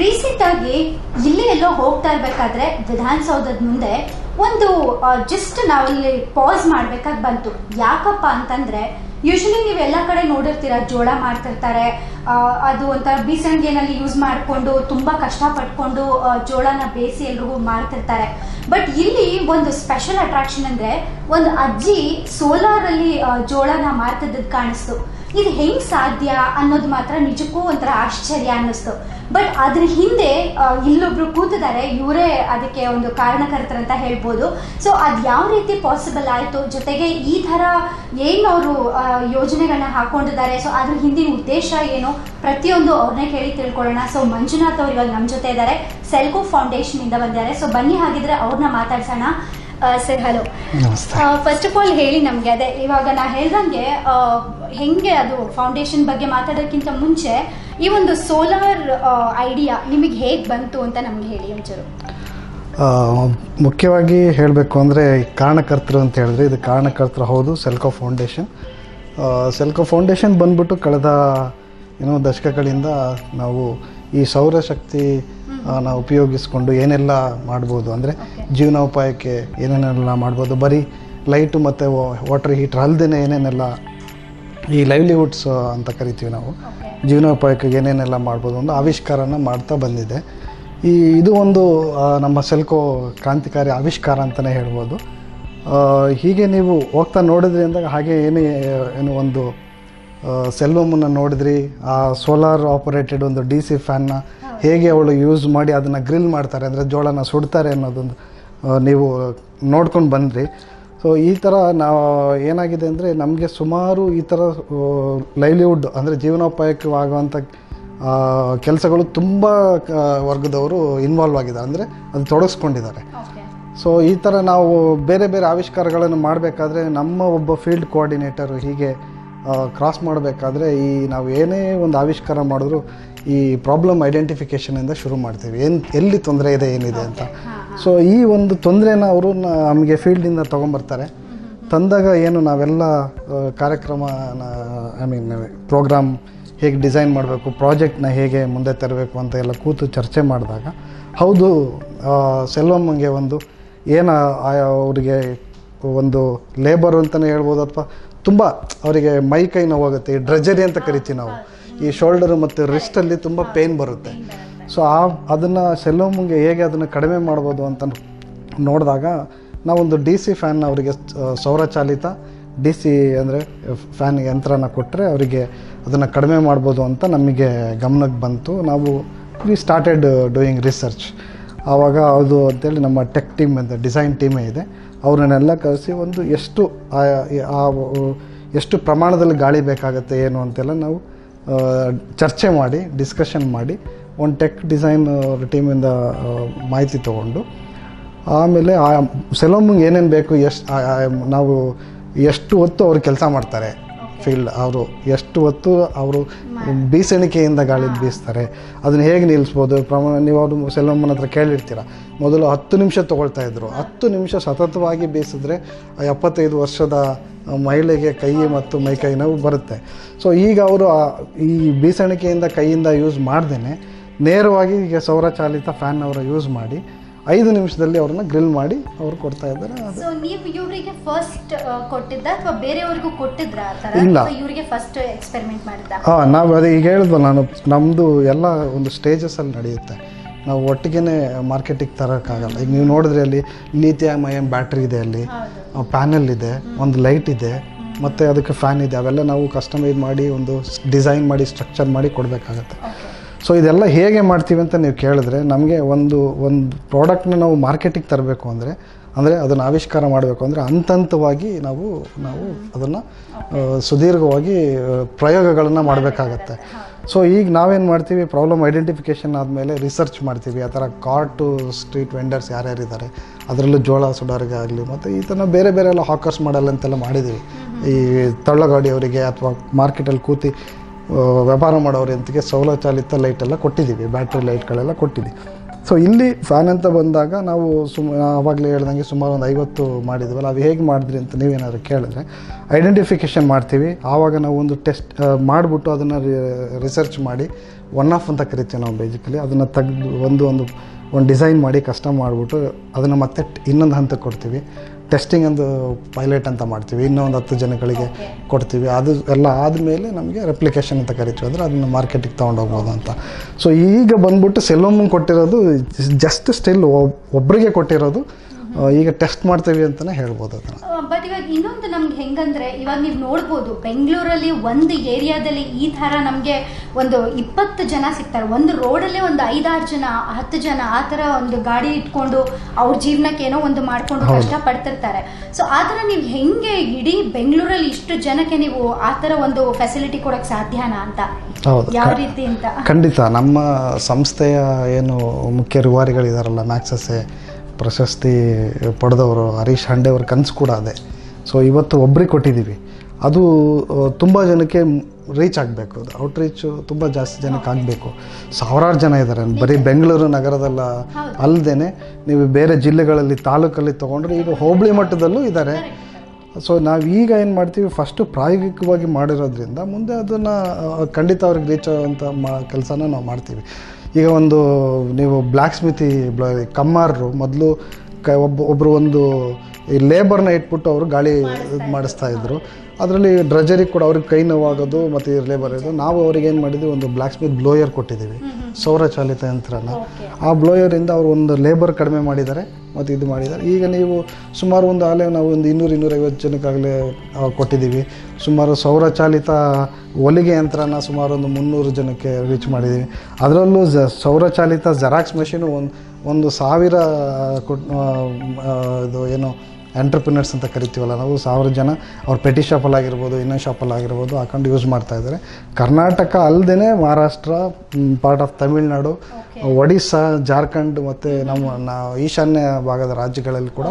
Recent ಆಗಿ ಇಲ್ಲಿ ಎಲ್ಲೋ ಹೋಗ್ತಾ ಇರ್ಬೇಕಾದ್ರೆ ವಿಧಾನಸೌಧದ ಮುಂದೆ ಒಂದು ಜಸ್ಟ್ ನಾವಿಲ್ಲಿ ಪಾಸ್ ಮಾಡ್ಬೇಕಾಗಿ ಬಂತು. ಯಾಕಪ್ಪ ಅಂತಂದ್ರೆ ಯೂಶಲಿ ನೀವು ಎಲ್ಲ ಕಡೆ ನೋಡಿರ್ತೀರ, ಜೋಳ ಮಾಡ್ತಿರ್ತಾರೆ ಅದು ಒಂಥರ ಬೀಸಣಿಗೆನಲ್ಲಿ ಯೂಸ್ ಮಾಡಿಕೊಂಡು, ತುಂಬಾ ಕಷ್ಟ ಪಟ್ಕೊಂಡು ಜೋಳನ ಬೇಯಿಸಿ ಎಲ್ರಿಗೂ ಮಾಡ್ತಿರ್ತಾರೆ ಬಟ್ ಇಲ್ಲಿ ಒಂದು ಸ್ಪೆಷಲ್ ಅಟ್ರಾಕ್ಷನ್ ಅಂದ್ರೆ, ಒಂದು ಅಜ್ಜಿ ಸೋಲಾರ್ ಅಲ್ಲಿ ಜೋಳನ ಮಾರ್ತಿದ್ದು ಕಾಣಿಸ್ತು. ಇದು ಹೆಂಗ್ ಸಾಧ್ಯ ಅನ್ನೋದು ಮಾತ್ರ ನಿಜಕ್ಕೂ ಒಂಥರ ಆಶ್ಚರ್ಯ ಅನ್ನಿಸ್ತು. ಬಟ್ ಅದ್ರ ಹಿಂದೆ ಇಲ್ಲೊಬ್ರು ಕೂತಿದ್ದಾರೆ, ಇವರೇ ಅದಕ್ಕೆ ಒಂದು ಕಾರಣಕರ್ತರಂತ ಹೇಳ್ಬೋದು. ಸೊ ಅದ್ ಯಾವ ರೀತಿ ಪಾಸಿಬಲ್ ಆಯ್ತು? ಜೊತೆಗೆ ಈ ತರ ಏನು ಅವರು ಯೋಜನೆಗಳನ್ನ ಹಾಕೊಂಡಿದ್ದಾರೆ? ಸೊ ಅದ್ರ ಹಿಂದಿನ ಉದ್ದೇಶ ಏನು? ಪ್ರತಿಯೊಂದು ಅವ್ರನ್ನೇ ಕೇಳಿ ತಿಳ್ಕೊಳ್ಳೋಣ. ಸೊ ಮಂಜುನಾಥ್ ಅವ್ರು ಇವಾಗ ನಮ್ಮ ಜೊತೆ ಇದ್ದಾರೆ. ಸೆಲ್ಕೋ ಫೌಂಡೇಶನ್ ಇಂದ ಬಂದಿದ್ದಾರೆ. ಸೊ ಬನ್ನಿ ಹಾಗಿದ್ರೆ ಅವ್ರನ್ನ ಮಾತಾಡ್ಸೋಣ. Sir hello first of all ಹೇಳಿ ನಮಗೆ ಅದೇ ಇವಾಗ ನಾ ಹೇಳ್ದಂಗೆ ಹೆಂಗೆ ಅದು ಫೌಂಡೇಶನ್ ಬಗ್ಗೆ ಮಾತಾಡೋಕ್ಕಿಂತ ಮುಂಚೆ ಈ ಒಂದು ಸೋಲಾರ್ ಐಡಿಯಾ ನಿಮಗೆ ಹೇಗೆ ಬಂತು ಅಂತ ನಮ್ಗೆ ಹೇಳಿ ಒಂಚೂರು. ಮುಖ್ಯವಾಗಿ ಹೇಳಬೇಕು ಅಂದರೆ ಕಾರಣಕರ್ತರು ಅಂತ ಹೇಳಿದ್ರೆ ಇದು ಕಾರಣಕರ್ತರು ಹೌದು ಸೆಲ್ಕೋ ಫೌಂಡೇಶನ್ ಸೆಲ್ಕೋ ಫೌಂಡೇಶನ್ ಬಂದ್ಬಿಟ್ಟು ಕಳೆದ ಏನೋ ದಶಕಗಳಿಂದ ನಾವು ಈ ಸೌರಶಕ್ತಿ ನಾವು ಉಪಯೋಗಿಸ್ಕೊಂಡು ಏನೆಲ್ಲ ಮಾಡ್ಬೋದು ಅಂದರೆ ಜೀವನೋಪಾಯಕ್ಕೆ ಏನೇನೆಲ್ಲ ಮಾಡ್ಬೋದು. ಬರೀ ಲೈಟು ಮತ್ತು ವಾಟರ್ ಹೀಟ್ರ್ ಅಲ್ಲದೆ ಏನೇನೆಲ್ಲ ಈ ಲೈವ್ಲಿಹುಡ್ಸ್ ಅಂತ ಕರಿತೀವಿ ನಾವು. ಜೀವನೋಪಾಯಕ್ಕೆ ಏನೇನೆಲ್ಲ ಮಾಡ್ಬೋದು ಒಂದು ಆವಿಷ್ಕಾರನ ಮಾಡ್ತಾ ಬಂದಿದೆ. ಈ ಇದು ಒಂದು ನಮ್ಮ ಸೆಲ್ಕೋ ಕ್ರಾಂತಿಕಾರಿ ಆವಿಷ್ಕಾರ ಅಂತಲೇ ಹೇಳ್ಬೋದು. ಹೀಗೆ ನೀವು ಹೋಗ್ತಾ ನೋಡಿದ್ರಿ ಅಂದಾಗ ಹಾಗೆ ಏನೇ ಏನು ಒಂದು ಸೆಲ್ವಮನ್ನು ನೋಡಿದ್ರಿ ಆ ಸೋಲಾರ್ ಆಪರೇಟೆಡ್ ಒಂದು ಡಿ ಸಿ ಫ್ಯಾನ್ನ ಹೇಗೆ ಅವಳು ಯೂಸ್ ಮಾಡಿ ಅದನ್ನು ಗ್ರಿಲ್ ಮಾಡ್ತಾರೆ ಅಂದರೆ ಜೋಳನ ಸುಡ್ತಾರೆ ಅನ್ನೋದೊಂದು ನೀವು ನೋಡ್ಕೊಂಡು ಬಂದ್ರಿ. ಸೊ ಈ ಥರ ನಾವು ಏನಾಗಿದೆ ಅಂದರೆ ನಮಗೆ ಸುಮಾರು ಈ ಥರ ಲೈವ್ಲಿಹುಡ್ ಅಂದರೆ ಜೀವನೋಪಾಯಕವಾಗುವಂಥ ಕೆಲಸಗಳು ತುಂಬ ವರ್ಗದವರು ಇನ್ವಾಲ್ವ್ ಆಗಿದ್ದಾರೆ. ಅಂದರೆ ಅದು ತೊಡಗಿಸ್ಕೊಂಡಿದ್ದಾರೆ. ಸೊ ಈ ಥರ ನಾವು ಬೇರೆ ಬೇರೆ ಆವಿಷ್ಕಾರಗಳನ್ನು ಮಾಡಬೇಕಾದ್ರೆ ನಮ್ಮ ಒಬ್ಬ ಫೀಲ್ಡ್ ಕೋಆರ್ಡಿನೇಟರ್ ಹೀಗೆ ಕ್ರಾಸ್ ಮಾಡಬೇಕಾದ್ರೆ ಈ ನಾವು ಏನೇ ಒಂದು ಆವಿಷ್ಕಾರ ಮಾಡಿದ್ರು ಈ ಪ್ರಾಬ್ಲಮ್ ಐಡೆಂಟಿಫಿಕೇಷನಿಂದ ಶುರು ಮಾಡ್ತೀವಿ. ಏನು ಎಲ್ಲಿ ತೊಂದರೆ ಇದೆ ಏನಿದೆ ಅಂತ. ಸೊ ಈ ಒಂದು ತೊಂದರೆನ ಅವರು ನಮಗೆ ಫೀಲ್ಡಿಂದ ತೊಗೊಂಬರ್ತಾರೆ. ತಂದಾಗ ಏನು ನಾವೆಲ್ಲ ಕಾರ್ಯಕ್ರಮನ ಐ ಮೀನ್ ಪ್ರೋಗ್ರಾಮ್ ಹೇಗೆ ಡಿಸೈನ್ ಮಾಡಬೇಕು ಪ್ರಾಜೆಕ್ಟ್ನ ಹೇಗೆ ಮುಂದೆ ತರಬೇಕು ಅಂತ ಎಲ್ಲ ಕೂತು ಚರ್ಚೆ ಮಾಡಿದಾಗ ಹೌದು ಸೆಲ್ವಮ್ಗೆ ಸೆಲ್ವಮ್ಮಂಗೆ ಒಂದು ಏನು ಅವರಿಗೆ ಒಂದು ಲೇಬರ್ ಅಂತಲೇ ಹೇಳ್ಬೋದು ಅಥವಾ ತುಂಬ ಅವರಿಗೆ ಮೈ ಕೈ ನೋವಾಗುತ್ತೆ ಈ ಡ್ರೆಜರಿ ಅಂತ ಕರಿತೀವಿ ನಾವು. ಈ ಶೋಲ್ಡರ್ ಮತ್ತು ರಿಸ್ಟಲ್ಲಿ ತುಂಬ ಪೇನ್ ಬರುತ್ತೆ. ಸೊ ಆ, ಅದನ್ನು ಸೆಲ್ಲೋಮ್ಗೆ ಹೇಗೆ ಅದನ್ನು ಕಡಿಮೆ ಮಾಡ್ಬೋದು ಅಂತ ನೋಡಿದಾಗ ನಾವೊಂದು ಡಿ ಸಿ ಫ್ಯಾನ್ ಅವರಿಗೆ ಸೌರಚಾಲಿತ ಡಿ ಸಿ ಅಂದರೆ ಫ್ಯಾನ್ ಯಂತ್ರನ ಕೊಟ್ಟರೆ ಅವರಿಗೆ ಅದನ್ನು ಕಡಿಮೆ ಮಾಡ್ಬೋದು ಅಂತ ನಮಗೆ ಗಮನಕ್ಕೆ ಬಂತು. ನಾವು ವಿ ಸ್ಟಾರ್ಟೆಡ್ ಡೂಯಿಂಗ್ ರಿಸರ್ಚ್ ಆವಾಗ ಅದು ಅಂತೇಳಿ ನಮ್ಮ ಟೆಕ್ ಟೀಮ್ ಅಂತ ಡಿಸೈನ್ ಟೀಮೇ ಇದೆ. ಅವ್ರನ್ನೆಲ್ಲ ಕರೆಸಿ ಒಂದು ಎಷ್ಟು ಆ- ಎಷ್ಟು ಪ್ರಮಾಣದಲ್ಲಿ ಗಾಳಿ ಬೇಕಾಗುತ್ತೆ, ಏನು ಅಂತೆಲ್ಲ ನಾವು ಚರ್ಚೆ ಮಾಡಿ ಡಿಸ್ಕಷನ್ ಮಾಡಿ ಒಂದು ಟೆಕ್ ಡಿಸೈನ್ ಟೀಮಿಂದ ಮಾಹಿತಿ ತೊಗೊಂಡು, ಆಮೇಲೆ ಆ ಸೆಲೋಮ್ಗೆ ಏನೇನು ಬೇಕು, ಎಷ್ಟು ನಾವು, ಎಷ್ಟು ಹೊತ್ತು ಅವ್ರು ಕೆಲಸ ಮಾಡ್ತಾರೆ ಫೀಲ್ಡ್ ಅವರು ಎಷ್ಟು ಹೊತ್ತು ಅವರು ಬೀಸಣಿಕೆಯಿಂದ ಗಾಳಿ ಬೀಸ್ತಾರೆ ಅದನ್ನು ಹೇಗೆ ನಿಲ್ಲಿಸ್ಬೋದು? ಪ್ರಮಾಣ ನೀವು ಅವರು ಸೆಲೋಮನ್ ಹತ್ರ ಕೇಳಿರ್ತೀರ? ಮೊದಲು ಹತ್ತು ನಿಮಿಷ ತೊಗೊಳ್ತಾ ಇದ್ರು. ಹತ್ತು ನಿಮಿಷ ಸತತವಾಗಿ ಬೀಸಿದ್ರೆ ಎಪ್ಪತ್ತೈದು ವರ್ಷದ ಮಹಿಳೆಗೆ ಕೈ ಮತ್ತು ಮೈ ಕೈ ನೋವು ಬರುತ್ತೆ. ಸೊ ಈಗ ಅವರು ಈ ಬೀಸಣಿಕೆಯಿಂದ ಕೈಯಿಂದ ಯೂಸ್ ಮಾಡ್ದೇ ನೇರವಾಗಿ ಈಗ ಸೌರಚಾಲಿತ ಫ್ಯಾನ್ ಅವರ ಯೂಸ್ ಮಾಡಿ. ಐದು ನಿಮಿಷದಲ್ಲಿ ಅವ್ರನ್ನ ಗ್ರಿಲ್ ಮಾಡಿ ಅವ್ರು ಕೊಡ್ತಾ ಇದ್ದಾರೆ. ಅದು ಸೊ ನೀವು ಇವರಿಗೆ ಫಸ್ಟ್ ಕೊಟ್ಟಿದ್ದ ಅಥವಾ ಬೇರೆಯವ್ರಿಗೂ ಕೊಟ್ಟಿದ್ರ ಆ ಥರ? ಇಲ್ಲ. ಇವರಿಗೆ ಫಸ್ಟ್ ಎಕ್ಸ್ಪೆರಿಮೆಂಟ್ ಮಾಡಿದ್ದ? ಹಾಂ ನಾವು ಅದೇ ಈಗ ಹೇಳಿದ್ವಲ್ಲ ನಾನು ನಮ್ಮದು ಎಲ್ಲ ಒಂದು ಸ್ಟೇಜಸಲ್ಲಿ ನಡೆಯುತ್ತೆ. ನಾವು ಒಟ್ಟಿಗೆ ಮಾರ್ಕೆಟಿಗೆ ತರೋಕ್ಕಾಗಲ್ಲ. ಈಗ ನೀವು ನೋಡಿದ್ರೆ ಅಲ್ಲಿ ಲೀಥಿಯಮ್ ಅಯನ್ ಬ್ಯಾಟ್ರಿ ಇದೆ ಅಲ್ಲಿ. ಪ್ಯಾನೆಲ್ ಇದೆ ಒಂದು ಲೈಟ್ ಇದೆ ಮತ್ತು ಅದಕ್ಕೆ ಫ್ಯಾನ್ ಇದೆ. ಅವೆಲ್ಲ ನಾವು ಕಸ್ಟಮೈಸ್ ಮಾಡಿ ಒಂದು ಡಿಸೈನ್ ಮಾಡಿ ಸ್ಟ್ರಕ್ಚರ್ ಮಾಡಿ ಕೊಡಬೇಕಾಗತ್ತೆ. ಸೊ ಇದೆಲ್ಲ ಹೇಗೆ ಮಾಡ್ತೀವಿ ಅಂತ ನೀವು ಕೇಳಿದ್ರೆ ನಮಗೆ ಒಂದು ಒಂದು ಪ್ರಾಡಕ್ಟ್ನ ನಾವು ಮಾರ್ಕೆಟಿಗೆ ತರಬೇಕು ಅಂದರೆ ಅಂದರೆ ಅದನ್ನು ಆವಿಷ್ಕಾರ ಮಾಡಬೇಕು ಅಂದರೆ ಹಂತ ಹಂತವಾಗಿ ನಾವು ನಾವು ಅದನ್ನು ಸುದೀರ್ಘವಾಗಿ ಪ್ರಯೋಗಗಳನ್ನು ಮಾಡಬೇಕಾಗತ್ತೆ. ಸೊ ಈಗ ನಾವೇನು ಮಾಡ್ತೀವಿ ಪ್ರಾಬ್ಲಮ್ ಐಡೆಂಟಿಫಿಕೇಷನ್ ಆದಮೇಲೆ ರಿಸರ್ಚ್ ಮಾಡ್ತೀವಿ. ಆ ಥರ ಕಾರ್ಟು ಸ್ಟ್ರೀಟ್ ವೆಂಡರ್ಸ್ ಯಾರ್ಯಾರಿದ್ದಾರೆ ಅದರಲ್ಲೂ ಜೋಳ ಸುಡೋರಿಗೆ ಆಗಲಿ ಮತ್ತು ಈ ಥರ ಬೇರೆ ಬೇರೆ ಎಲ್ಲ ಹಾಕರ್ಸ್ ಮಾಡಲ್ಲ ಅಂತೆಲ್ಲ ಮಾಡಿದ್ದೀವಿ ಈ ತಳ್ಳಗಾಡಿಯವರಿಗೆ ಅಥವಾ ಮಾರ್ಕೆಟಲ್ಲಿ ಕೂತಿ ವ್ಯಾಪಾರ ಮಾಡೋರು ಎಂತಿಗೆ ಸೌಲಚಾಲಿತ ಲೈಟೆಲ್ಲ ಕೊಟ್ಟಿದ್ದೀವಿ, ಬ್ಯಾಟ್ರಿ ಲೈಟ್ಗಳೆಲ್ಲ ಕೊಟ್ಟಿದ್ದೀವಿ. ಸೊ ಇಲ್ಲಿ ಫ್ಯಾನ್ ಅಂತ ಬಂದಾಗ ನಾವು ಸುಮ್, ಆವಾಗಲೇ ಹೇಳ್ದಂಗೆ ಸುಮಾರು ಒಂದು ಐವತ್ತು ಮಾಡಿದ್ವಲ್ಲ, ಅದು ಹೇಗೆ ಮಾಡಿದ್ರಿ ಅಂತ ನೀವೇನಾದ್ರು ಕೇಳಿದ್ರೆ ಐಡೆಂಟಿಫಿಕೇಷನ್ ಮಾಡ್ತೀವಿ. ಆವಾಗ ನಾವು ಒಂದು ಟೆಸ್ಟ್ ಮಾಡಿಬಿಟ್ಟು ಅದನ್ನು ರಿಸರ್ಚ್ ಮಾಡಿ ಒನ್ ಆಫ್ ಅಂತ ಕರಿತೀವಿ ನಾವು ಬೇಸಿಕಲಿ ಅದನ್ನು ತೆಗೆದು, ಒಂದು ಒಂದು ಒಂದು ಡಿಸೈನ್ ಮಾಡಿ ಕಸ್ಟಮ್ ಮಾಡಿಬಿಟ್ಟು ಅದನ್ನು ಮತ್ತೆ ಇನ್ನೊಂದು ಹಂತಕ್ಕೆ ಕೊಡ್ತೀವಿ. ಟೆಸ್ಟಿಂಗ್ ಒಂದು ಪೈಲಟ್ ಅಂತ ಮಾಡ್ತೀವಿ. ಇನ್ನೊಂದು ಹತ್ತು ಜನಗಳಿಗೆ ಕೊಡ್ತೀವಿ. ಅದು ಎಲ್ಲ ಆದಮೇಲೆ ನಮಗೆ ರೆಪ್ಲಿಕೇಶನ್ ಅಂತ ಕರಿತೀವಿ. ಅಂದರೆ ಅದನ್ನು ಮಾರ್ಕೆಟಿಗೆ ತೊಗೊಂಡೋಗ್ಬೋದು ಅಂತ. ಸೊ ಈಗ ಬಂದ್ಬಿಟ್ಟು ಸೆಲೋಮ್ ಕೊಟ್ಟಿರೋದು ಜಸ್ಟ್ ಸ್ಟಿಲ್ ಒಬ್ಬರಿಗೆ ಕೊಟ್ಟಿರೋದು ಈಗ ಟೆಸ್ಟ್ ಮಾಡ್ತೀವಿ ಅಂತಾನೆ ಹೇಳ್ಬೋದು ಅದನ್ನು. ಬಟ್ ಇವಾಗ ಇನ್ನೊಂದು ನಮ್ಗೆ ಹೆಂಗಂದ್ರೆ ಇವಾಗ ನೀವು ನೋಡ್ಬೋದು ಬೆಂಗಳೂರಲ್ಲಿ ಒಂದು ಏರಿಯಾದಲ್ಲಿ ಈ ತರ ನಮಗೆ ಒಂದು ಇಪ್ಪತ್ತು ಜನ ಸಿಗ್ತಾರೆ. ಒಂದು ರೋಡಲ್ಲೇ ಒಂದು ಐದಾರು ಜನ ಹತ್ತು ಜನ ಆ ಥರ ಒಂದು ಗಾಡಿ ಇಟ್ಕೊಂಡು ಅವ್ರ ಜೀವನಕ್ಕೆ ಏನೋ ಒಂದು ಮಾಡ್ಕೊಂಡು ಕಷ್ಟ ಪಡ್ತಿರ್ತಾರೆ ಸೊ ಆ ಥರ ನೀವು ಹೆಂಗೆ ಇಡೀ ಬೆಂಗಳೂರಲ್ಲಿ ಇಷ್ಟು ಜನಕ್ಕೆ ನೀವು ಆ ಥರ ಒಂದು ಫೆಸಿಲಿಟಿ ಕೊಡೋಕೆ ಸಾಧ್ಯನಾ ಅಂತ? ಹೌದು. ಯಾವ ಕ- ರೀತಿ ಅಂತ? ಖಂಡಿತ. ನಮ್ಮ ಸಂಸ್ಥೆಯ ಏನು ಮುಖ್ಯ ರೂವಾರಿಗಳಿದಾರಲ್ಲ ಮ್ಯಾಕ್ಸಸ್ಸೆ ಪ್ರಶಸ್ತಿ ಪಡೆದವರು ಹರೀಶ್ ಹಂಡೆ ಅವ್ರ ಕನಸು ಕೂಡ ಅದೇ. ಸೊ ಇವತ್ತು ಒಬ್ಬರಿಗೆ ಕೊಟ್ಟಿದ್ದೀವಿ. ಅದು ತುಂಬ ಜನಕ್ಕೆ ರೀಚ್ ಆಗಬೇಕು. ಔಟ್ ರೀಚ್ ತುಂಬ ಜಾಸ್ತಿ ಜನಕ್ಕೆ ಆಗಬೇಕು. ಸಾವಿರಾರು ಜನ ಇದ್ದಾರೆ ಬರೀ ಬೆಂಗಳೂರು ನಗರದಲ್ಲ. ಅಲ್ಲದೆ ನೀವು ಬೇರೆ ಜಿಲ್ಲೆಗಳಲ್ಲಿ ತಾಲೂಕಲ್ಲಿ ತೊಗೊಂಡ್ರೆ ಈಗ ಹೋಬಳಿ ಮಟ್ಟದಲ್ಲೂ ಇದ್ದಾರೆ ಸೊ ನಾವು ಈಗ ಏನು ಮಾಡ್ತೀವಿ? ಫಸ್ಟು ಪ್ರಾಯೋಗಿಕವಾಗಿ ಮಾಡಿರೋದ್ರಿಂದ ಮುಂದೆ ಅದನ್ನು ಖಂಡಿತ ಅವ್ರಿಗೆ ರೀಚ್ ಆಗುವಂಥ ಮಾ ಕೆಲಸನ ನಾವು ಮಾಡ್ತೀವಿ. ಈಗ ಒಂದು ನೀವು ಬ್ಲ್ಯಾಕ್ ಸ್ಮಿತಿ ಕಮ್ಮಾರರು ಮೊದಲು ಕ ಒಬ್ಬ ಒಬ್ಬರು ಒಂದು ಈ ಲೇಬರ್ನ ಇಟ್ಬಿಟ್ಟು ಅವರು ಗಾಳಿ ಇದು ಮಾಡಿಸ್ತಾ ಇದ್ರು. ಅದರಲ್ಲಿ ಡ್ರಜರಿ ಕೂಡ ಅವ್ರಿಗೆ ಕೈ ನೋವಾಗೋದು ಮತ್ತು ಲೇಬರ್ ಇದು ನಾವು ಅವ್ರಿಗೆ ಏನು ಮಾಡಿದ್ವಿ ಒಂದು ಬ್ಲ್ಯಾಕ್ ಸ್ಮಿತ್ ಬ್ಲೋಯರ್ ಕೊಟ್ಟಿದ್ದೀವಿ ಸೌರಚಾಲಿತ ಯಂತ್ರನ. ಆ ಬ್ಲೋಯರಿಂದ ಅವರು ಒಂದು ಲೇಬರ್ ಕಡಿಮೆ ಮಾಡಿದ್ದಾರೆ ಮತ್ತು ಇದು ಮಾಡಿದ್ದಾರೆ. ಈಗ ನೀವು ಸುಮಾರು ಒಂದು ಆಲೆ ನಾವು ಒಂದು ಇನ್ನೂರು ಇನ್ನೂರೈವತ್ತು ಜನಕ್ಕಾಗಲೇ ಕೊಟ್ಟಿದ್ದೀವಿ. ಸುಮಾರು ಸೌರಚಾಲಿತ ಹೊಲಿಗೆ ಯಂತ್ರನ ಸುಮಾರು ಒಂದು ಮುನ್ನೂರು ಜನಕ್ಕೆ ರೀಚ್ ಮಾಡಿದ್ದೀವಿ. ಅದರಲ್ಲೂ ಜ ಸೌರಚಾಲಿತ ಜೆರಾಕ್ಸ್ ಮೆಷಿನು ಒಂದು ಒಂದು ಸಾವಿರ ಕೊಟ್ ಆ, ಆ, ಇದು ಏನು ಎಂಟರ್ಪ್ರಿನರ್ಸ್ ಅಂತ ಕರಿತೀವಲ್ಲ ನಾವು ಸಾವಿರ ಜನ ಅವ್ರ ಪೆಟಿ ಶಾಪಲ್ಲಿ ಆಗಿರ್ಬೋದು ಇನ್ನೊಂದು ಶಾಪಲ್ಲಿ ಆಗಿರ್ಬೋದು ಹಾಕೊಂಡು ಯೂಸ್ ಮಾಡ್ತಾ ಇದ್ದಾರೆ. ಕರ್ನಾಟಕ ಅಲ್ಲದೇ ಮಹಾರಾಷ್ಟ್ರ ಪಾರ್ಟ್ ಆಫ್ ತಮಿಳ್ನಾಡು ಒಡಿಸ್ಸಾ ಜಾರ್ಖಂಡ್ ಮತ್ತು ನಮ್ಮ ನಾವು ಈಶಾನ್ಯ ಭಾಗದ ರಾಜ್ಯಗಳಲ್ಲಿ ಕೂಡ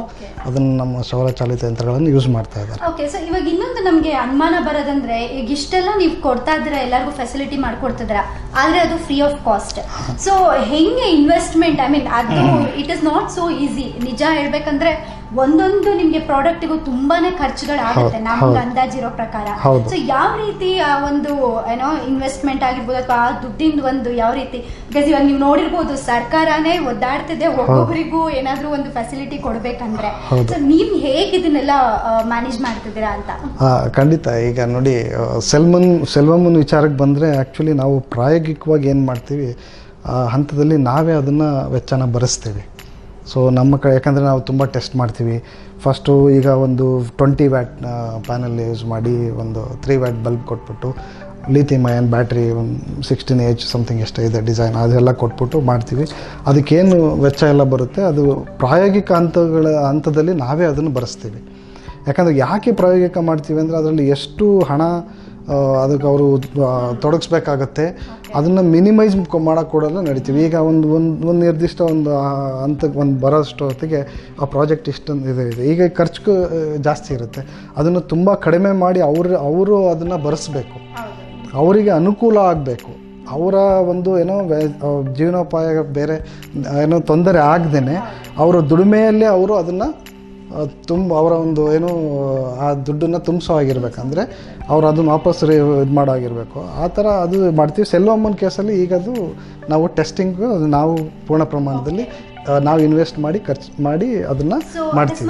ಅದನ್ನು ನಮ್ಮ ಸೌರಚಾಲಿತ ಯಂತ್ರಗಳನ್ನು ಯೂಸ್ ಮಾಡ್ತಾ ಇದ್ದಾರೆ. ಓಕೆ ಸೊ ಇವಾಗ ಇನ್ನೊಂದು ನಮಗೆ ಅನುಮಾನ ಬರೋದಂದ್ರೆ ಈಗ ಇಷ್ಟೆಲ್ಲ ನೀವು ಕೊಡ್ತಾ ಇದ್ದೀರಾ ಎಲ್ಲರಿಗೂ ಫೆಸಿಲಿಟಿ ಮಾಡ್ಕೊಡ್ತಿದ್ದೀರಾ ಆದ್ರೆ ಅದು ಫ್ರೀ ಆಫ್ ಕಾಸ್ಟ್ ಸೊ ಹೆಂಗೆ ಇನ್ವೆಸ್ಟ್ಮೆಂಟ್ ಐ ಮೀನ್ ಅದು it is not so easy ನಿಜ ಹೇಳ್ಬೇಕಂದ್ರೆ ಒಂದೊಂದು ನಿಮ್ಗೆ ಪ್ರಾಡಕ್ಟ್ಗೂ ತುಂಬಾನೇ ಖರ್ಚುಗಳಾಗುತ್ತೆ ಆಗುತ್ತೆ. ನಮ್ಗೆ. ಅಂದಾಜಿರೋ ಪ್ರಕಾರ. ಸೊ ಯಾವ ರೀತಿ ಆ ಒಂದು ಏನೋ ಇನ್ವೆಸ್ಟ್ಮೆಂಟ್ ಆಗಿರ್ಬೋದು ಅಥವಾ ಆ ದುಡ್ಡಿಂದ ಒಂದು ಯಾವ ರೀತಿ? ಬಿಕಾಸ್ ಇವಾಗ ನೀವು ನೋಡಿರ್ಬೋದು ಸರ್ಕಾರನೇ ಒದ್ದಾಡ್ತಿದೆ. ಒಬ್ಬೊಬ್ಬರಿಗೂ ಏನಾದ್ರೂ ಒಂದು ಫೆಸಿಲಿಟಿ ಕೊಡ್ಬೇಕಂದ್ರೆ. ಸೊ ನೀವ್ ಹೇಗೆ ಇದನ್ನೆಲ್ಲ ಮ್ಯಾನೇಜ್ ಮಾಡ್ತಿದ್ದೀರಾ ಅಂತ? ಖಂಡಿತ. ಈಗ ನೋಡಿ ಸೆಲ್ಮನ್ ಸೆಲ್ವಮನ್ ವಿಚಾರಕ್ಕೆ ಬಂದ್ರೆ ಆಕ್ಚುಲಿ ನಾವು ಪ್ರಾಯೋಗಿಕವಾಗಿ ಏನು ಮಾಡ್ತೀವಿ, ಆ ಹಂತದಲ್ಲಿ ನಾವೇ ಅದನ್ನು ವೆಚ್ಚನ ಭರಿಸ್ತೀವಿ. ಸೊ ನಮ್ಮ ಕ, ಯಾಕಂದರೆ ನಾವು ತುಂಬ ಟೆಸ್ಟ್ ಮಾಡ್ತೀವಿ. ಫಸ್ಟು ಈಗ ಒಂದು ಟ್ವೆಂಟಿ ವ್ಯಾಟ್ ಪ್ಯಾನಲ್ ಯೂಸ್ ಮಾಡಿ ಒಂದು ತ್ರೀ ವ್ಯಾಟ್ ಬಲ್ಬ್ ಕೊಟ್ಬಿಟ್ಟು ಲಿಥಿಯಮ್ ಅಯನ್ ಬ್ಯಾಟ್ರಿ ಒಂದು ಸಿಕ್ಸ್ಟೀನ್ ಏಜ್ ಸಮಥಿಂಗ್ ಎಷ್ಟೇ ಇದೆ ಡಿಸೈನ್ ಅದೆಲ್ಲ ಕೊಟ್ಬಿಟ್ಟು ಮಾಡ್ತೀವಿ. ಅದಕ್ಕೇನು ವೆಚ್ಚ ಎಲ್ಲ ಬರುತ್ತೆ, ಅದು ಪ್ರಾಯೋಗಿಕ ಹಂತಗಳ ಹಂತದಲ್ಲಿ ನಾವೇ ಅದನ್ನು ಬರೆಸ್ತೀವಿ ಯಾಕಂದರೆ ಯಾಕೆ ಪ್ರಾಯೋಗಿಕ ಮಾಡ್ತೀವಿ ಅಂದರೆ ಅದರಲ್ಲಿ ಎಷ್ಟು ಹಣ ಅದಕ್ಕೆ ಅವರು ತೊಡಗಿಸ್ಬೇಕಾಗತ್ತೆ. ಅದನ್ನು ಮಿನಿಮೈಸ್ ಮಾಡೋಕ್ಕೆ ಕೂಡ ನಡೀತೀವಿ. ಈಗ ಒಂದು ಒಂದು ಒಂದು ನಿರ್ದಿಷ್ಟ ಒಂದು ಹಂತಕ್ಕೆ ಒಂದು ಬರೋಷ್ಟು ಹೊತ್ತಿಗೆ ಆ ಪ್ರಾಜೆಕ್ಟ್ ಇಷ್ಟೊಂದು ಇದು ಇದೆ. ಈಗ ಖರ್ಚು ಜಾಸ್ತಿ ಇರುತ್ತೆ. ಅದನ್ನು ತುಂಬ ಕಡಿಮೆ ಮಾಡಿ ಅವರು ಅವರು ಅದನ್ನು ಬರೆಸ್ಬೇಕು. ಅವರಿಗೆ ಅನುಕೂಲ ಆಗಬೇಕು. ಅವರ ಒಂದು ಏನೋ ಜೀವನೋಪಾಯ ಬೇರೆ, ಏನೋ ತೊಂದರೆ ಆಗದೇನೆ ಅವರ ದುಡಿಮೆಯಲ್ಲೇ ಅವರು ಅದನ್ನು ತುಂಬ ಅವರ ಒಂದು ಏನು, ಆ, ದುಡ್ಡನ್ನು ತುಂಬಿಸೋ ಆಗಿರ್ಬೇಕಂದ್ರೆ ಅವ್ರು ಅದನ್ನು ವಾಪಸ್ ರೀ ಇದು ಮಾಡೋ ಆಗಿರಬೇಕು ಆ ಥರ ಅದು ಮಾಡ್ತೀವಿ. ಸೆಲ್ವಮ್ಮನ ಕೇಸಲ್ಲಿ ಈಗ ಅದು ನಾವು ಟೆಸ್ಟಿಂಗು ನಾವು ಪೂರ್ಣ ಪ್ರಮಾಣದಲ್ಲಿ ನಾವು ಇನ್ವೆಸ್ಟ್ ಮಾಡಿ ಖರ್ಚು ಮಾಡಿ ಅದನ್ನು ಮಾಡ್ತೀವಿ.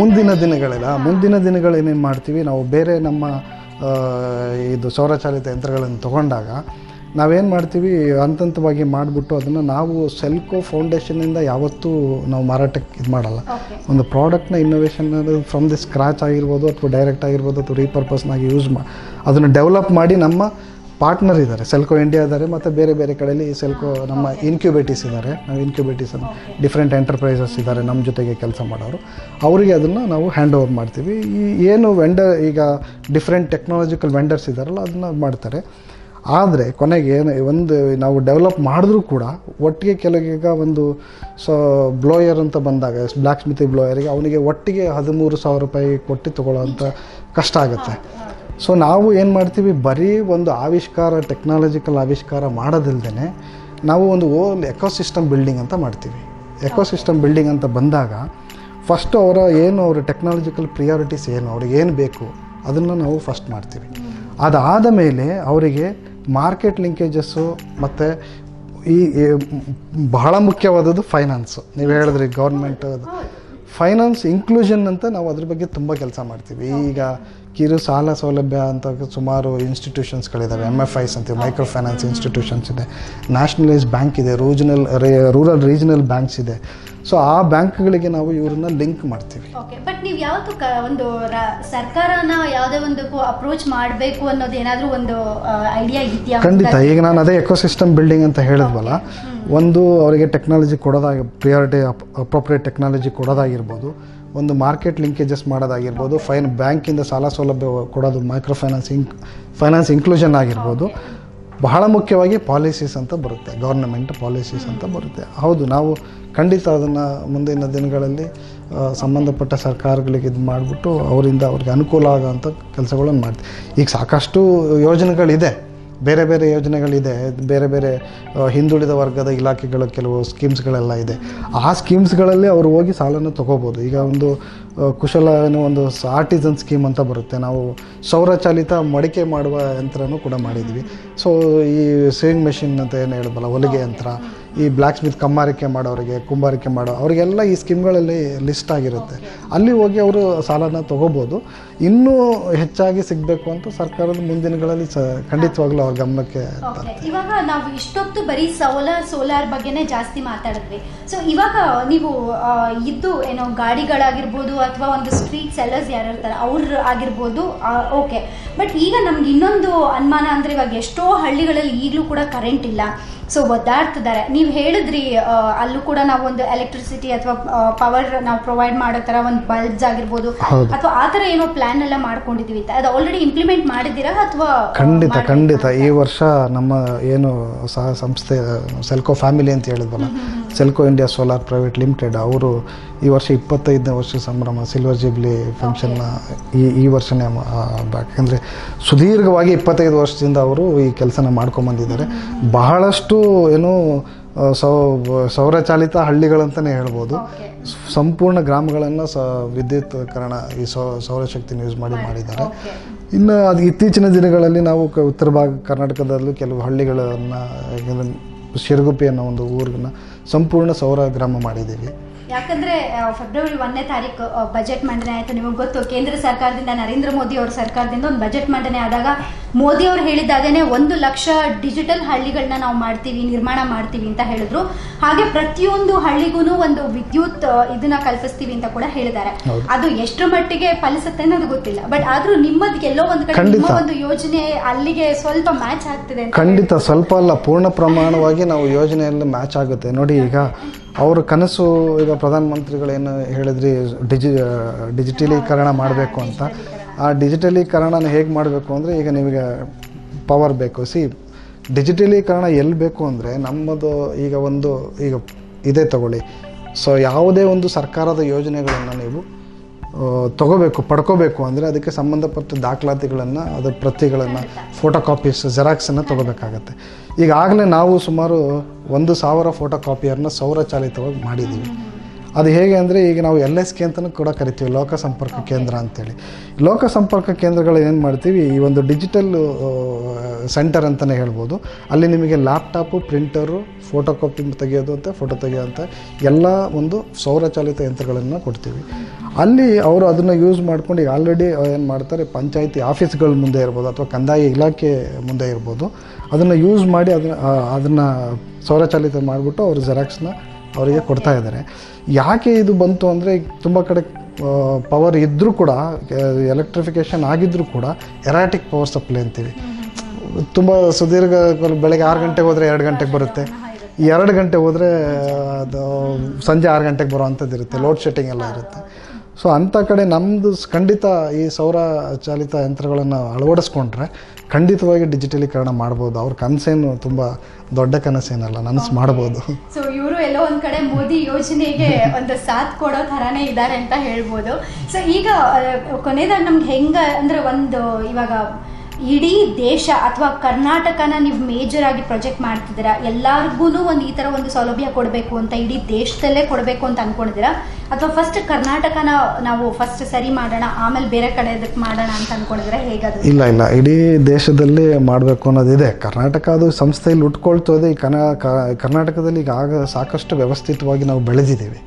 ಮುಂದಿನ ದಿನಗಳಿಲ್ಲ ದಿನಗಳೆಲ್ಲ ಮುಂದಿನ ದಿನಗಳು ಏನೇನು ಮಾಡ್ತೀವಿ? ನಾವು ಬೇರೆ ನಮ್ಮ ಇದು ಸೌರಚಾಲಿತ ಯಂತ್ರಗಳನ್ನು ತಗೊಂಡಾಗ ನಾವೇನು ಮಾಡ್ತೀವಿ ಹಂತ ಹಂತವಾಗಿ ಮಾಡಿಬಿಟ್ಟು ಅದನ್ನು ನಾವು ಸೆಲ್ಕೋ ಫೌಂಡೇಶನಿಂದ ಯಾವತ್ತೂ ನಾವು ಮಾರಾಟಕ್ಕೆ ಇದು ಮಾಡಲ್ಲ. ಒಂದು ಪ್ರಾಡಕ್ಟ್ನ ಇನ್ನೋವೇಷನ್ ಫ್ರಮ್ ದಿ ಸ್ಕ್ರಾಚ್ ಆಗಿರ್ಬೋದು ಅಥವಾ ಡೈರೆಕ್ಟ್ ಆಗಿರ್ಬೋದು ಅಥವಾ ರೀಪರ್ಪಸ್ನಾಗಿ ಯೂಸ್ ಮಾ ಅದನ್ನು ಡೆವಲಪ್ ಮಾಡಿ ನಮ್ಮ ಪಾರ್ಟ್ನರ್ ಇದ್ದಾರೆ ಸೆಲ್ಕೋ ಇಂಡಿಯಾ ಇದ್ದಾರೆ ಮತ್ತು ಬೇರೆ ಬೇರೆ ಕಡೆಯಲ್ಲಿ ಸೆಲ್ಕೋ ನಮ್ಮ ಇನ್ಕ್ಯೂಬೇಟಿಸ್ ಇದ್ದಾರೆ ನಾವು ಇನ್ಕ್ಯುಬೇಟೀಸ್ ಡಿಫ್ರೆಂಟ್ ಎಂಟರ್ಪ್ರೈಸಸ್ ಇದ್ದಾರೆ ನಮ್ಮ ಜೊತೆಗೆ ಕೆಲಸ ಮಾಡೋರು. ಅವರಿಗೆ ಅದನ್ನು ನಾವು ಹ್ಯಾಂಡ್ ಓವರ್ ಮಾಡ್ತೀವಿ. ಈ ಏನು ವೆಂಡರ್ ಈಗ ಡಿಫ್ರೆಂಟ್ ಟೆಕ್ನಾಲಜಿಕಲ್ ವೆಂಡರ್ಸ್ ಇದ್ದಾರಲ್ಲ ಅದನ್ನು ಮಾಡ್ತಾರೆ. ಆದರೆ ಕೊನೆಗೆ ಒಂದು ನಾವು ಡೆವಲಪ್ ಮಾಡಿದ್ರೂ ಕೂಡ ಒಟ್ಟಿಗೆ ಕೆಲವೀಗ ಒಂದು ಸೊ ಬ್ಲೋಯರ್ ಅಂತ ಬಂದಾಗ ಬ್ಲ್ಯಾಕ್ ಸ್ಮಿತಿ ಬ್ಲೋಯರಿಗೆ ಅವನಿಗೆ ಒಟ್ಟಿಗೆ ಹದಿಮೂರು ಸಾವಿರ ರೂಪಾಯಿ ಕೊಟ್ಟು ತೊಗೊಳ್ಳೋಂಥ ಕಷ್ಟ ಆಗುತ್ತೆ. ಸೊ ನಾವು ಏನು ಮಾಡ್ತೀವಿ, ಬರೀ ಒಂದು ಆವಿಷ್ಕಾರ ಟೆಕ್ನಾಲಜಿಕಲ್ ಆವಿಷ್ಕಾರ ಮಾಡೋದಿಲ್ದೇ ನಾವು ಒಂದು ಓಲ್ ಎಕೋಸಿಸ್ಟಮ್ ಬಿಲ್ಡಿಂಗ್ ಅಂತ ಮಾಡ್ತೀವಿ. ಎಕೋಸಿಸ್ಟಮ್ ಬಿಲ್ಡಿಂಗ್ ಅಂತ ಬಂದಾಗ ಫಸ್ಟ್ ಅವರ ಏನು ಅವರ ಟೆಕ್ನಾಲಜಿಕಲ್ ಪ್ರಿಯಾರಿಟೀಸ್ ಏನು, ಅವ್ರಿಗೆ ಏನು ಬೇಕು, ಅದನ್ನು ನಾವು ಫಸ್ಟ್ ಮಾಡ್ತೀವಿ. ಅದಾದ ಮೇಲೆ ಅವರಿಗೆ ಮಾರ್ಕೆಟ್ ಲಿಂಕೇಜಸ್ಸು ಮತ್ತು ಈ ಬಹಳ ಮುಖ್ಯವಾದದ್ದು ಫೈನಾನ್ಸು ನೀವು ಹೇಳಿದ್ರಿ ಗೌರ್ಮೆಂಟ್ ಫೈನಾನ್ಸ್ ಇನ್ಕ್ಲೂಷನ್ ಅಂತ ನಾವು ಅದ್ರ ಬಗ್ಗೆ ತುಂಬ ಕೆಲಸ ಮಾಡ್ತೀವಿ. ಈಗ ಕಿರು ಸಾಲ ಸೌಲಭ್ಯ ಅಂತ ಸುಮಾರು ಇನ್ಸ್ಟಿಟ್ಯೂಷನ್ಸ್ಗಳಿದ್ದಾವೆ ಎಂ ಎಫ್ ಐಸ್ ಅಂತೀವಿ ಮೈಕ್ರೋ ಫೈನಾನ್ಸ್ ಇನ್ಸ್ಟಿಟ್ಯೂಷನ್ಸ್ ಇದೆ. ನ್ಯಾಷನಲೈಸ್ ಬ್ಯಾಂಕ್ ಇದೆ ರೂಜನಲ್ ರೂರಲ್ ರೀಜನಲ್ ಬ್ಯಾಂಕ್ಸ್ ಇದೆ. ಸೊ ಆ ಬ್ಯಾಂಕ್ಗಳಿಗೆ ನಾವು ಇವ್ರನ್ನ ಲಿಂಕ್ ಮಾಡ್ತೀವಿ. ಓಕೆ ಬಟ್ ನೀವು ಯಾವತ್ತು ಒಂದು ಸರ್ಕಾರನ ಯಾವುದೇ ಒಂದು ಅಪ್ರೋಚ್ ಮಾಡಬೇಕು ಅನ್ನೋದು ಏನಾದರೂ ಒಂದು ಐಡಿಯಾ ಇದೆಯಾ ಖಂಡಿತ. ಈಗ ನಾನು ಅದೇ ಎಕೋಸಿಸ್ಟಮ್ ಬಿಲ್ಡಿಂಗ್ ಅಂತ ಹೇಳಿದ್ವಲ್ಲ ಒಂದು ಅವರಿಗೆ ಟೆಕ್ನಾಲಜಿ ಕೊಡೋದಾಗಿ ಪ್ರಿಯಾರಿಟಿ ಅಪ್ರೋಪ್ರಿಯೇಟ್ ಟೆಕ್ನಾಲಜಿ ಕೊಡೋದಾಗಿರ್ಬೋದು ಒಂದು ಮಾರ್ಕೆಟ್ ಲಿಂಕೇಜಸ್ ಮಾಡೋದಾಗಿರ್ಬೋದು ಫೈನ್ ಬ್ಯಾಂಕಿಂದ ಸಾಲ ಸೌಲಭ್ಯ ಕೊಡೋದು micro finance in finance inclusion ಆಗಿರ್ಬೋದು ಬಹಳ ಮುಖ್ಯವಾಗಿ ಪಾಲಿಸೀಸ್ ಅಂತ ಬರುತ್ತೆ ಗೌರ್ನಮೆಂಟ್ ಪಾಲಿಸೀಸ್ ಅಂತ ಬರುತ್ತೆ. ಹೌದು ನಾವು ಖಂಡಿತ ಅದನ್ನು ಮುಂದಿನ ದಿನಗಳಲ್ಲಿ ಸಂಬಂಧಪಟ್ಟ ಸರ್ಕಾರಗಳಿಗೆ ಇದು ಮಾಡಿಬಿಟ್ಟು ಅವರಿಂದ ಅವ್ರಿಗೆ ಅನುಕೂಲ ಆಗೋಂಥ ಕೆಲಸಗಳನ್ನು ಮಾಡ್ತೀವಿ. ಈಗ ಸಾಕಷ್ಟು ಯೋಜನೆಗಳಿದೆ. ಬೇರೆ ಬೇರೆ ಯೋಜನೆಗಳಿದೆ. ಬೇರೆ ಬೇರೆ ಹಿಂದುಳಿದ ವರ್ಗದ ಇಲಾಖೆಗಳ ಕೆಲವು ಸ್ಕೀಮ್ಸ್ಗಳೆಲ್ಲ ಇದೆ. ಆ ಸ್ಕೀಮ್ಸ್ಗಳಲ್ಲಿ ಅವರು ಹೋಗಿ ಸಾಲನ ತೊಗೋಬೋದು. ಈಗ ಒಂದು ಕುಶಲ ಏನೋ ಒಂದು ಆರ್ಟಿಸನ್ ಸ್ಕೀಮ್ ಅಂತ ಬರುತ್ತೆ. ನಾವು ಸೌರಚಾಲಿತ ಮಡಿಕೆ ಮಾಡುವ ಯಂತ್ರನೂ ಕೂಡ ಮಾಡಿದ್ವಿ ಸೊ ಈ ಸೇವಿಂಗ್ ಮೆಷಿನ್ ಅಂತ ಏನು ಹೇಳ್ಬಲ್ಲ, ಹೊಲಿಗೆ ಯಂತ್ರ ಈ ಬ್ಲ್ಯಾಕ್ ಸ್ಮಿತ್ ಕಮ್ಮಾರಿಕೆ ಮಾಡೋರಿಗೆ, ಕುಂಬಾರಿಕೆ ಮಾಡೋ ಅವರಿಗೆಲ್ಲ ಈ ಸ್ಕೀಮ್ಗಳಲ್ಲಿ ಲಿಸ್ಟ್ ಆಗಿರುತ್ತೆ. ಅಲ್ಲಿ ಹೋಗಿ ಅವರು ಸಾಲನ ತೊಗೋಬೋದು. ಇನ್ನೂ ಹೆಚ್ಚಾಗಿ ಸಿಗಬೇಕು ಅಂತ ಸರ್ಕಾರದ ಮುಂದಿನಗಳಲ್ಲಿ ಸ ಖಂಡಿತವಾಗ್ಲೂ ಅವ್ರ ಗಮನಕ್ಕೆ ಇವಾಗ ನಾವು ಇಷ್ಟೊತ್ತು ಬರೀ ಸೋಲಾರ್ ಸೋಲಾರ್ ಬಗ್ಗೆನೇ ಜಾಸ್ತಿ ಮಾತಾಡಿದ್ವಿ. ಸೊ ಇವಾಗ ನೀವು ಇದ್ದು ಏನೋ ಗಾಡಿಗಳಾಗಿರ್ಬೋದು ಅಥವಾ ಒಂದು ಸ್ಟ್ರೀಟ್ ಸೆಲ್ಲರ್ಸ್ ಯಾರು ಇರ್ತಾರೆ ಅವ್ರು ಆಗಿರ್ಬೋದು ಓಕೆ ಬಟ್ ಈಗ ನಮ್ಗೆ ಇನ್ನೊಂದು ಅನುಮಾನ ಅಂದರೆ ಇವಾಗ ಎಷ್ಟೋ ಹಳ್ಳಿಗಳಲ್ಲಿ ಈಗಲೂ ಕೂಡ ಕರೆಂಟ್ ಇಲ್ಲ. ಸೊ ಒದ್ದಾಡ್ತಿದ್ದಾರೆ ನೀವು ಹೇಳಿದ್ರಿ ಅಲ್ಲೂ ಕೂಡ ನಾವು ಒಂದು ಎಲೆಕ್ಟ್ರಿಸಿಟಿ ಅಥವಾ ಪವರ್ ನಾವು ಪ್ರೊವೈಡ್ ಮಾಡೋ ತರ ಒಂದು ಬಲ್ಬ್ಸ್ ಆಗಿರ್ಬೋದು. ಅಥವಾ ಆ ತರ ಏನೋ ಪ್ಲಾನ್ ಎಲ್ಲ ಮಾಡ್ಕೊಂಡಿದೀವಿ. ಅಂತ ಅದು ಆಲ್ರೆಡಿ ಇಂಪ್ಲಿಮೆಂಟ್ ಮಾಡಿದ್ದೀರಾ ಅಥವಾ ಖಂಡಿತ ಖಂಡಿತ. ಈ ವರ್ಷ ನಮ್ಮ ಏನು ಸಹ ಸಂಸ್ಥೆ ಸೆಲ್ಕೋ ಫ್ಯಾಮಿಲಿ ಅಂತ ಹೇಳಿದ್ವಲ್ಲ Selco India solar private limited ಅವರು ಈ ವರ್ಷ ಇಪ್ಪತ್ತೈದನೇ ವರ್ಷ ಸಂಭ್ರಮ ಸಿಲ್ವರ್ ಜಿಬ್ಲಿ ಫಂಕ್ಷನ್ನ ಈ ಈ ವರ್ಷನೇ ಯಾಕಂದರೆ ಸುದೀರ್ಘವಾಗಿ ಇಪ್ಪತ್ತೈದು ವರ್ಷದಿಂದ ಅವರು ಈ ಕೆಲಸನ ಮಾಡ್ಕೊಂಡ್ಬಂದಿದ್ದಾರೆ ಬಹಳಷ್ಟು ಏನು ಸೌ ಸೌರಚಾಲಿತ ಹಳ್ಳಿಗಳಂತಲೇ ಹೇಳ್ಬೋದು. ಸಂಪೂರ್ಣ ಗ್ರಾಮಗಳನ್ನು ಸ ವಿದ್ಯುತ್ಕರಣ ಈ ಸೌ ಸೌರಶಕ್ತಿನ ಯೂಸ್ ಮಾಡಿ ಮಾಡಿದ್ದಾರೆ. ಇನ್ನು ಅದು ಇತ್ತೀಚಿನ ದಿನಗಳಲ್ಲಿ ನಾವು ಕ- ಉತ್ತರ ಭಾಗ ಕರ್ನಾಟಕದಲ್ಲೂ ಕೆಲವು ಹಳ್ಳಿಗಳನ್ನು ಶಿರಗುಪ್ಪಿ ಅನ್ನೋ ಒಂದು ಊರನ್ನ ಸಂಪೂರ್ಣ ಸೌರ ಗ್ರಾಮ ಮಾಡಿದ್ದೀವಿ ಯಾಕಂದ್ರೆ ಫೆಬ್ರವರಿ ಒಂದನೇ ತಾರೀಕು ಬಜೆಟ್ ಮಂಡನೆ ಆಯ್ತು. ನಿಮಗೆ ಗೊತ್ತು ಕೇಂದ್ರ ಸರ್ಕಾರದಿಂದ ನರೇಂದ್ರ ಮೋದಿ ಅವ್ರ ಸರ್ಕಾರದಿಂದ ಒಂದು ಬಜೆಟ್ ಮಂಡನೆ ಆದಾಗ ಮೋದಿ ಅವರು ಹೇಳಿದಾಗನೇ ಒಂದು ಲಕ್ಷ ಡಿಜಿಟಲ್ ಹಳ್ಳಿಗಳನ್ನ ನಾವು ಮಾಡ್ತೀವಿ ನಿರ್ಮಾಣ ಮಾಡ್ತೀವಿ ಅಂತ ಹೇಳಿದ್ರು. ಹಾಗೆ ಪ್ರತಿಯೊಂದು ಹಳ್ಳಿಗೂ ಒಂದು ವಿದ್ಯುತ್ ಇದನ್ನ ಕಲ್ಪಿಸ್ತೀವಿ ಅಂತ ಕೂಡ ಹೇಳಿದ್ದಾರೆ. ಅದು ಎಷ್ಟು ಮಟ್ಟಿಗೆ ಫಲಿಸುತ್ತೆ ಅನ್ನೋದು ಗೊತ್ತಿಲ್ಲ. ಬಟ್ ಆದ್ರೂ ನಿಮ್ಮದ್ ಎಲ್ಲೋ ಒಂದು ಕಡೆ. ನಿಮ್ಮ ಒಂದು ಯೋಜನೆ ಅಲ್ಲಿಗೆ ಸ್ವಲ್ಪ ಮ್ಯಾಚ್ ಆಗ್ತಿದೆ ಖಂಡಿತ. ಸ್ವಲ್ಪ ಅಲ್ಲ ಪೂರ್ಣ ಪ್ರಮಾಣವಾಗಿ ನಾವು ಯೋಜನೆಯಲ್ಲಿ ಮ್ಯಾಚ್ ಆಗುತ್ತೆ. ನೋಡಿ ಈಗ ಅವ್ರ ಕನಸು, ಈಗ ಪ್ರಧಾನಮಂತ್ರಿಗಳೇನು ಹೇಳಿದ್ರಿ, ಡಿಜಿ ಡಿಜಿಟಲೀಕರಣ ಮಾಡಬೇಕು ಅಂತ. ಆ ಡಿಜಿಟಲೀಕರಣನ ಹೇಗೆ ಮಾಡಬೇಕು ಅಂದರೆ ಈಗ ನಿಮಗೆ ಪವರ್ ಬೇಕು. ಸಿ, ಡಿಜಿಟಲೀಕರಣ ಎಲ್ಲಿ ಬೇಕು ಅಂದರೆ ನಮ್ಮದು ಈಗ ಒಂದು, ಈಗ ಇದೇ ತಗೊಳ್ಳಿ. ಸೊ ಯಾವುದೇ ಒಂದು ಸರ್ಕಾರದ ಯೋಜನೆಗಳನ್ನು ನೀವು ತಗೋಬೇಕು, ಪಡ್ಕೋಬೇಕು ಅಂದರೆ ಅದಕ್ಕೆ ಸಂಬಂಧಪಟ್ಟ ದಾಖಲಾತಿಗಳನ್ನು ಅದರ ಪ್ರತಿಗಳನ್ನು ಫೋಟೋ ಕಾಪೀಸ್ ಜೆರಾಕ್ಸನ್ನು ತೊಗೋಬೇಕಾಗತ್ತೆ ಈಗಾಗಲೇ ನಾವು ಸುಮಾರು ಒಂದು ಸಾವಿರ ಫೋಟೋ ಕಾಪಿಯರನ್ನ ಸೌರಚಾಲಿತವಾಗಿ ಮಾಡಿದ್ದೀವಿ ಅದು ಹೇಗೆ ಅಂದರೆ ಈಗ ನಾವು ಎಲ್ ಎಸ್ ಕೆ ಅಂತಲೂ ಕೂಡ ಕರಿತೀವಿ ಲೋಕ ಸಂಪರ್ಕ ಕೇಂದ್ರ ಅಂತೇಳಿ. ಲೋಕ ಸಂಪರ್ಕ ಕೇಂದ್ರಗಳು ಏನು ಮಾಡ್ತೀವಿ ಈ ಒಂದು ಡಿಜಿಟಲ್ ಸೆಂಟರ್ ಅಂತಲೇ ಹೇಳ್ಬೋದು. ಅಲ್ಲಿ ನಿಮಗೆ ಲ್ಯಾಪ್ಟಾಪು ಪ್ರಿಂಟರು ಫೋಟೋ ಕಾಪಿ ತೆಗೆಯೋದು ಅಂತ ಫೋಟೋ ತೆಗೆಯೋಂಥ ಎಲ್ಲ ಒಂದು ಸೌರಚಾಲಿತ ಯಂತ್ರಗಳನ್ನು ಕೊಡ್ತೀವಿ. ಅಲ್ಲಿ ಅವರು ಅದನ್ನು ಯೂಸ್ ಮಾಡ್ಕೊಂಡು ಈಗ ಆಲ್ರೆಡಿ ಏನು ಮಾಡ್ತಾರೆ ಪಂಚಾಯಿತಿ ಆಫೀಸ್ಗಳ ಮುಂದೆ ಇರ್ಬೋದು ಅಥವಾ ಕಂದಾಯ ಇಲಾಖೆ ಮುಂದೆ ಇರ್ಬೋದು. ಅದನ್ನು ಯೂಸ್ ಮಾಡಿ ಅದನ್ನು ಅದನ್ನು ಸೌರಚಾಲಿತ ಮಾಡಿಬಿಟ್ಟು ಅವರು ಜೆರಾಕ್ಸ್ನ ಅವರಿಗೆ ಕೊಡ್ತಾ ಇದ್ದಾರೆ. ಯಾಕೆ ಇದು ಬಂತು ಅಂದರೆ ತುಂಬ ಕಡೆ ಪವರ್ ಇದ್ದರೂ ಕೂಡ ಎಲೆಕ್ಟ್ರಿಫಿಕೇಷನ್ ಆಗಿದ್ದರೂ ಕೂಡ ಎರಾಟಿಕ್ ಪವರ್ ಸಪ್ಲೈ ಅಂತೀವಿ. ತುಂಬ ಸುದೀರ್ಘ ಬೆಳಗ್ಗೆ ಆರು ಗಂಟೆಗೆ ಹೋದರೆ ಎರಡು ಗಂಟೆಗೆ ಬರುತ್ತೆ. ಎರಡು ಗಂಟೆ ಹೋದರೆ, ಅದು ಸಂಜೆ ಆರು ಗಂಟೆಗೆ ಬರೋ ಅಂಥದ್ದು ಇರುತ್ತೆ ಲೋಡ್ ಶೆಟ್ಟಿಂಗ್ ಎಲ್ಲ ಇರುತ್ತೆ. ಸೊ ಅಂಥ ಕಡೆ ನಮ್ಮದು ಖಂಡಿತ ಈ ಸೌರ ಚಾಲಿತ ಯಂತ್ರಗಳನ್ನು ಅಳವಡಿಸ್ಕೊಂಡ್ರೆ ಖಂಡಿತವಾಗಿ ಡಿಜಿಟಲೀಕರಣ ಮಾಡ್ಬೋದು. ಅವ್ರ ಕನಸೇನು ತುಂಬ ದೊಡ್ಡ ಕನಸೇನಲ್ಲ ನನಸು ಮಾಡ್ಬೋದು. ಸೊ ಇವರು ಎಲ್ಲೋ ಒಂದ್ ಕಡೆ ಮೋದಿ ಯೋಜನೆಗೆ ಒಂದು ಸಾಥ್ ಕೊಡೋ ತರಾನೇ ಇದ್ದಾರೆ ಅಂತ ಹೇಳ್ಬೋದು. ಸೊ ಈಗ ಕೊನೆದಾಗ ನಮ್ಗೆ ಹೆಂಗ ಅಂದ್ರೆ ಒಂದು ಇವಾಗ ಇಡೀ ದೇಶ ಅಥವಾ ಕರ್ನಾಟಕನ ನೀವು ಮೇಜರ್ ಆಗಿ ಪ್ರೊಜೆಕ್ಟ್ ಮಾಡ್ತಿದ್ದೀರಾ ಎಲ್ಲರಿಗೂ ಒಂದು ಈ ಥರ ಒಂದು ಸೌಲಭ್ಯ ಕೊಡಬೇಕು ಅಂತ ಇಡೀ ದೇಶದಲ್ಲೇ ಕೊಡಬೇಕು ಅಂತ ಅನ್ಕೊಂಡಿದ್ದೀರಾ? ಅಥವಾ ಫಸ್ಟ್ ಕರ್ನಾಟಕನ ನಾವು ಫಸ್ಟ್ ಸರಿ ಮಾಡೋಣ, ಆಮೇಲೆ ಬೇರೆ ಕಡೆ ಇದಕ್ಕೆ ಮಾಡೋಣ ಅಂತ ಅನ್ಕೊಂಡಿದ್ರೆ ಹೇಗದು ಇಲ್ಲ ಇಲ್ಲ. ಇಡೀ ದೇಶದಲ್ಲಿ ಮಾಡಬೇಕು ಅನ್ನೋದಿದೆ. ಕರ್ನಾಟಕ ಅದು ಸಂಸ್ಥೆಯಲ್ಲಿ ಉಟ್ಕೊಳ್ತದೆ. ಈ ಕರ್ನಾಟಕದಲ್ಲಿ ಈಗ ಆಗ ಸಾಕಷ್ಟು ವ್ಯವಸ್ಥಿತವಾಗಿ ನಾವು ಬೆಳೆದಿದ್ದೀವಿ.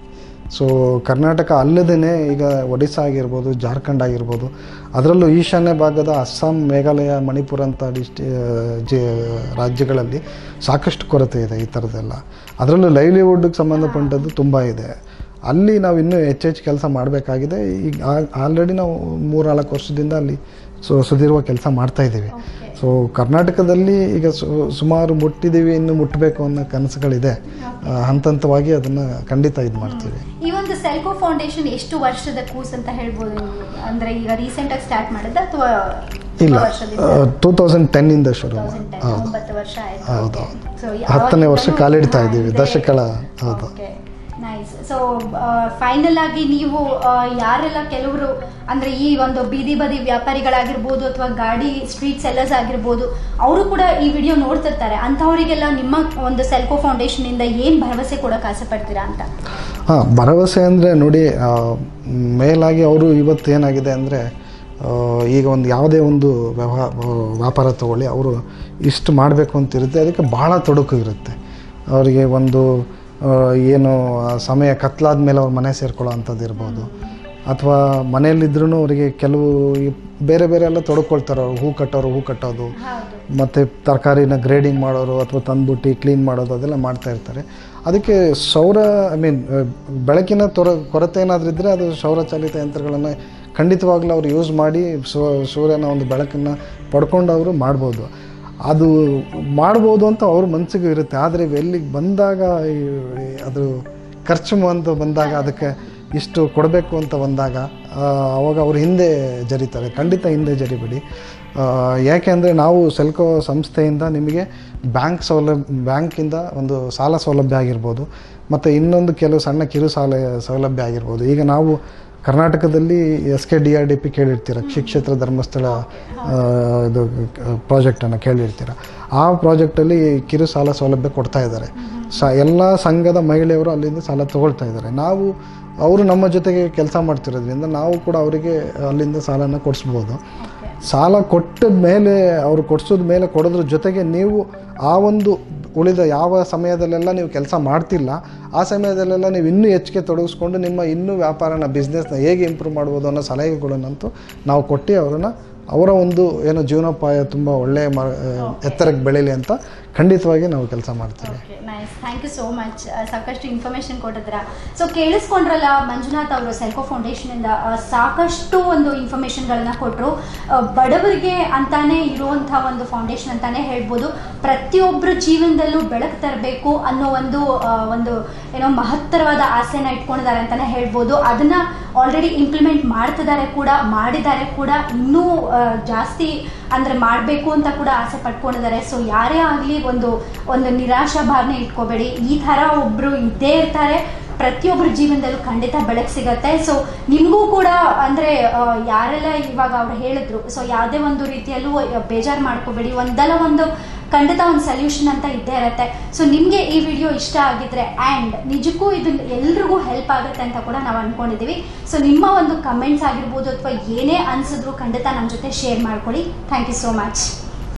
ಸೊ ಕರ್ನಾಟಕ ಅಲ್ಲದೇ ಈಗ ಒಡಿಸ್ಸಾ ಆಗಿರ್ಬೋದು ಜಾರ್ಖಂಡ್ ಆಗಿರ್ಬೋದು, ಅದರಲ್ಲೂ ಈಶಾನ್ಯ ಭಾಗದ ಅಸ್ಸಾಂ ಮೇಘಾಲಯ ಮಣಿಪುರ ಅಂತ ಡಿಸ್ಟಿ ಜಿ, ರಾಜ್ಯಗಳಲ್ಲಿ ಸಾಕಷ್ಟು ಕೊರತೆ ಇದೆ ಈ ಥರದ್ದೆಲ್ಲ ಅದರಲ್ಲೂ ಲೈವ್ಲಿವುಡ್ಗೆ ಸಂಬಂಧಪಟ್ಟದ್ದು ತುಂಬ ಇದೆ. ಅಲ್ಲಿ ನಾವು ಇನ್ನೂ ಹೆಚ್ಚು ಹೆಚ್ಚು ಕೆಲಸ ಮಾಡಬೇಕಾಗಿದೆ. ಈಗ ಆಲ್ರೆಡಿ ನಾವು ಮೂರ್ನಾಲ್ಕು ವರ್ಷದಿಂದ ಅಲ್ಲಿ ಸೊ ಸುದೀರ್ಘ ಕೆಲಸ ಮಾಡ್ತಾ ಇದ್ದೀವಿ. ಸೊ ಕರ್ನಾಟಕದಲ್ಲಿ ಈಗ ಸುಮಾರು ಮುಟ್ಟಿದ್ದೀವಿ ಇನ್ನು ಮುಟ್ಟಬೇಕು ಅನ್ನೋ ಕನಸುಗಳಿದೆ. ಹಂತ ಹಂತವಾಗಿ ಅದನ್ನು ಖಂಡಿತ ಇದು ಮಾಡ್ತೀವಿ. ಈ ಒಂದು ಸೆಲ್ಕೋ ಫೌಂಡೇಶನ್ ಎಷ್ಟು ವರ್ಷದ ಕೂಸ್ ಅಂತ ಹೇಳ್ಬೋದು? ಅಂದ್ರೆ ಈಗ ರೀಸೆಂಟ್ ಆಗಿ ಸ್ಟಾರ್ಟ್ ಮಾಡಿದ್ದ ಅಥವಾ ಇಲ್ಲ. ಟೂ ತೌಸಂಡ್ ಟೆನ್ನಿಂದ ಶುರು. 2010, ಹೌದು. ಹೌದು. ಹತ್ತನೇ ವರ್ಷ ಕಾಲಿಡ್ತಾ ಇದ್ದೀವಿ ದಶಕಗಳ ಹೌದು. ನೈಸ್ ಸೊ ಫೈನಲ್ ಆಗಿ ನೀವು ಯಾರೆಲ್ಲ ಕೆಲವರು, ಅಂದ್ರೆ ಈ ಒಂದು ಬೀದಿ ಬದಿ ವ್ಯಾಪಾರಿಗಳಾಗಿರ್ಬೋದು ಅಥವಾ ಗಾಡಿ ಸ್ಟ್ರೀಟ್ ಸೆಲ್ಲರ್ಸ್ ಆಗಿರ್ಬೋದು, ಅವರು ಕೂಡ ಈ ವಿಡಿಯೋ ನೋಡ್ತಿರ್ತಾರೆ. ಅಂಥವರಿಗೆಲ್ಲ ನಿಮ್ಮ ಒಂದು ಸೆಲ್ಕೋ ಫೌಂಡೇಶನ್ ಇಂದ ಏನ್ ಭರವಸೆ ಕೊಡಕ್ ಆಸೆ ಪಡ್ತೀರಾ ಅಂತ? ಭರವಸೆ ಅಂದರೆ ನೋಡಿ ಮೇಲಾಗಿ ಅವರು ಇವತ್ತು ಏನಾಗಿದೆ ಅಂದರೆ ಈಗ ಒಂದು ಯಾವುದೇ ಒಂದು ವ್ಯವಹಾರ ವ್ಯಾಪಾರ ತಗೊಳ್ಳಿ, ಅವರು ಇಷ್ಟು ಮಾಡಬೇಕು ಅಂತಿರುತ್ತೆ ಅದಕ್ಕೆ ಭಾಳ ತೊಡಕು ಇರುತ್ತೆ. ಅವರಿಗೆ ಒಂದು ಏನು ಸಮಯ ಕತ್ಲಾದ ಮೇಲೆ ಅವ್ರ ಮನೆ ಸೇರ್ಕೊಳ್ಳೋ ಅಂಥದ್ದು ಇರ್ಬೋದು. ಅಥವಾ ಮನೆಯಲ್ಲಿದ್ರೂ ಅವರಿಗೆ ಕೆಲವು ಬೇರೆ ಬೇರೆ ಎಲ್ಲ ತೊಡ್ಕೊಳ್ತಾರೆ ಅವರು. ಹೂ ಕಟ್ಟೋರು ಹೂ ಕಟ್ಟೋದು. ಮತ್ತು ತರಕಾರಿನ ಗ್ರೇಡಿಂಗ್ ಮಾಡೋರು ಅಥವಾ ತಂದುಬಿಟ್ಟು ಕ್ಲೀನ್ ಮಾಡೋದು ಅದೆಲ್ಲ ಮಾಡ್ತಾ ಇರ್ತಾರೆ. ಅದಕ್ಕೆ ಸೌರ ಐ ಮೀನ್ ಬೆಳಕಿನ ತೊರ ಕೊರತೆ ಏನಾದರೂ ಇದ್ದರೆ ಅದು ಸೌರಚಾಲಿತ ಯಂತ್ರಗಳನ್ನು ಖಂಡಿತವಾಗ್ಲೂ ಅವ್ರು ಯೂಸ್ ಮಾಡಿ ಸೂ- ಸೂರ್ಯನ ಒಂದು ಬೆಳಕನ್ನು ಪಡ್ಕೊಂಡು ಅವರು ಮಾಡ್ಬೋದು. ಅದು ಮಾಡ್ಬೋದು ಅಂತ ಅವ್ರ ಮನಸ್ಸಿಗೂ ಇರುತ್ತೆ. ಆದರೆ ಎಲ್ಲಿಗೆ ಬಂದಾಗ ಅದು ಖರ್ಚು ಅಂತ ಬಂದಾಗ ಅದಕ್ಕೆ ಇಷ್ಟು ಕೊಡಬೇಕು ಅಂತ ಬಂದಾಗ ಅವಾಗ ಅವ್ರು ಹಿಂದೆ ಜರಿತಾರೆ. ಖಂಡಿತ ಹಿಂದೆ ಜರಿಬೇಡಿ. ಯಾಕೆ ಅಂದರೆ ನಾವು ಸೆಲ್ಕೋ ಸಂಸ್ಥೆಯಿಂದ ನಿಮಗೆ ಬ್ಯಾಂಕ್ ಸೌಲಭ್ಯ ಬ್ಯಾಂಕಿಂದ ಒಂದು ಸಾಲ ಸೌಲಭ್ಯ ಆಗಿರ್ಬೋದು, ಮತ್ತು ಇನ್ನೊಂದು ಕೆಲವು ಸಣ್ಣ ಕಿರು ಸಾಲ ಸೌಲಭ್ಯ ಆಗಿರ್ಬೋದು. ಈಗ ನಾವು ಕರ್ನಾಟಕದಲ್ಲಿ S K D R D P ಕೇಳಿರ್ತೀರ ಕ್ಷೇತ್ರ ಧರ್ಮಸ್ಥಳ ಇದು ಪ್ರಾಜೆಕ್ಟನ್ನು ಕೇಳಿರ್ತೀರ. ಆ ಪ್ರಾಜೆಕ್ಟಲ್ಲಿ ಕಿರು ಸಾಲ ಸೌಲಭ್ಯ ಕೊಡ್ತಾ ಇದ್ದಾರೆ. ಸ, ಎಲ್ಲ ಸಂಘದ ಮಹಿಳೆಯರು ಅಲ್ಲಿಂದ ಸಾಲ ತಗೊಳ್ತಾ ಇದ್ದಾರೆ. ನಾವು, ಅವರು ನಮ್ಮ ಜೊತೆಗೆ ಕೆಲಸ ಮಾಡ್ತಿರೋದ್ರಿಂದ ನಾವು ಕೂಡ ಅವರಿಗೆ ಅಲ್ಲಿಂದ ಸಾಲನ ಕೊಡಿಸ್ಬೋದು. ಸಾಲ ಕೊಟ್ಟ ಮೇಲೆ ಅವರು ಕೊಡಿಸೋದ ಮೇಲೆ ಕೊಡೋದ್ರ ಜೊತೆಗೆ ನೀವು ಆ ಒಂದು ಉಳಿದ ಯಾವ ಸಮಯದಲ್ಲೆಲ್ಲ ನೀವು ಕೆಲಸ ಮಾಡ್ತಿಲ್ಲ ಆ ಸಮಯದಲ್ಲೆಲ್ಲ ನೀವು ಇನ್ನೂ ಹೆಚ್ಚಿಗೆ ತೊಡಗಿಸ್ಕೊಂಡು ನಿಮ್ಮ ಇನ್ನೂ ವ್ಯಾಪಾರನ ಬಿಸ್ನೆಸ್ನ ಹೇಗೆ ಇಂಪ್ರೂವ್ ಮಾಡ್ಬೋದು ಅನ್ನೋ ಸಲಹೆಗಳನ್ನಂತೂ ನಾವು ಕೊಟ್ಟು ಅವರನ್ನು ಅವರ ಒಂದು ಏನು ಜೀವನೋಪಾಯ ತುಂಬ ಒಳ್ಳೆಯ ಮ ಎತ್ತರಕ್ಕೆ ಬೆಳೀಲಿ ಅಂತ ಖಂಡಿತವಾಗಿ ನಾವು ಕೆಲಸ ಮಾಡ್ತೀವಿ. ಥ್ಯಾಂಕ್ ಯು ಸೋ ಮಚ್ ಸಾಕಷ್ಟು ಇನ್ಫಾರ್ಮೇಶನ್ ಕೊಟ್ಟಿದ್ರ ಸೊ ಕೇಳಿಸ್ಕೊಂಡ್ರಲ್ಲ ಮಂಜುನಾಥ್ ಅವರು ಫೌಂಡೇಶನ್ ಇಂದ ಸಾಕಷ್ಟು ಒಂದು ಇನ್ಫಾರ್ಮೇಶನ್ಗಳನ್ನ ಕೊಟ್ಟರು ಬಡವರಿಗೆ ಅಂತಾನೆ ಇರುವಂತಹ ಒಂದು ಫೌಂಡೇಶನ್ ಅಂತಾನೆ ಹೇಳ್ಬೋದು. ಪ್ರತಿಯೊಬ್ಬರ ಜೀವನದಲ್ಲೂ ಬೆಳಕು ತರಬೇಕು ಅನ್ನೋ ಒಂದು ಒಂದು ಏನೋ ಮಹತ್ತರವಾದ ಆಸೆನ ಇಟ್ಕೊಂಡಿದ್ದಾರೆ ಅಂತಾನೆ ಹೇಳ್ಬೋದು. ಅದನ್ನ ಆಲ್ರೆಡಿ ಇಂಪ್ಲಿಮೆಂಟ್ ಮಾಡ್ತಿದ್ದಾರೆ ಕೂಡ, ಮಾಡಿದ್ದಾರೆ ಕೂಡ. ಇನ್ನೂ ಜಾಸ್ತಿ ಅಂದ್ರೆ ಮಾಡಬೇಕು ಅಂತ ಕೂಡ ಆಸೆ ಪಟ್ಕೊಂಡಿದ್ದಾರೆ. ಸೊ ಯಾರೇ ಆಗಲಿ ಒಂದು ಒಂದು ನಿರಾಶಾ ಭಾವನೆ ಇಟ್ಕೋಬೇಡಿ. ಈ ಥರ ಒಬ್ರು ಇದ್ದೇ ಇರ್ತಾರೆ. ಪ್ರತಿಯೊಬ್ಬರ ಜೀವನದಲ್ಲೂ ಖಂಡಿತ ಬೆಳಕು ಸಿಗತ್ತೆ. ಸೊ ನಿಮಗೂ ಕೂಡ ಅಂದ್ರೆ ಯಾರೆಲ್ಲ ಇವಾಗ ಅವ್ರು ಹೇಳಿದ್ರು ಸೊ ಯಾವುದೇ ಒಂದು ರೀತಿಯಲ್ಲೂ ಬೇಜಾರು ಮಾಡ್ಕೋಬೇಡಿ. ಒಂದಲ್ಲ ಒಂದು ಖಂಡಿತ ಒಂದು ಸೊಲ್ಯೂಷನ್ ಅಂತ ಇದ್ದೇ ಇರುತ್ತೆ. ಸೊ ನಿಮಗೆ ಈ ವಿಡಿಯೋ ಇಷ್ಟ ಆಗಿದ್ರೆ ಆ್ಯಂಡ್ ನಿಜಕ್ಕೂ ಇದು ಎಲ್ರಿಗೂ ಹೆಲ್ಪ್ ಆಗುತ್ತೆ ಅಂತ ಕೂಡ ನಾವು ಅನ್ಕೊಂಡಿದ್ದೀವಿ ಸೊ ನಿಮ್ಮ ಒಂದು ಕಮೆಂಟ್ಸ್ ಆಗಿರ್ಬೋದು ಅಥವಾ ಏನೇ ಅನ್ಸಿದ್ರು ಖಂಡಿತ ನಮ್ಮ ಜೊತೆ ಶೇರ್ ಮಾಡ್ಕೊಳ್ಳಿ. Thank you so much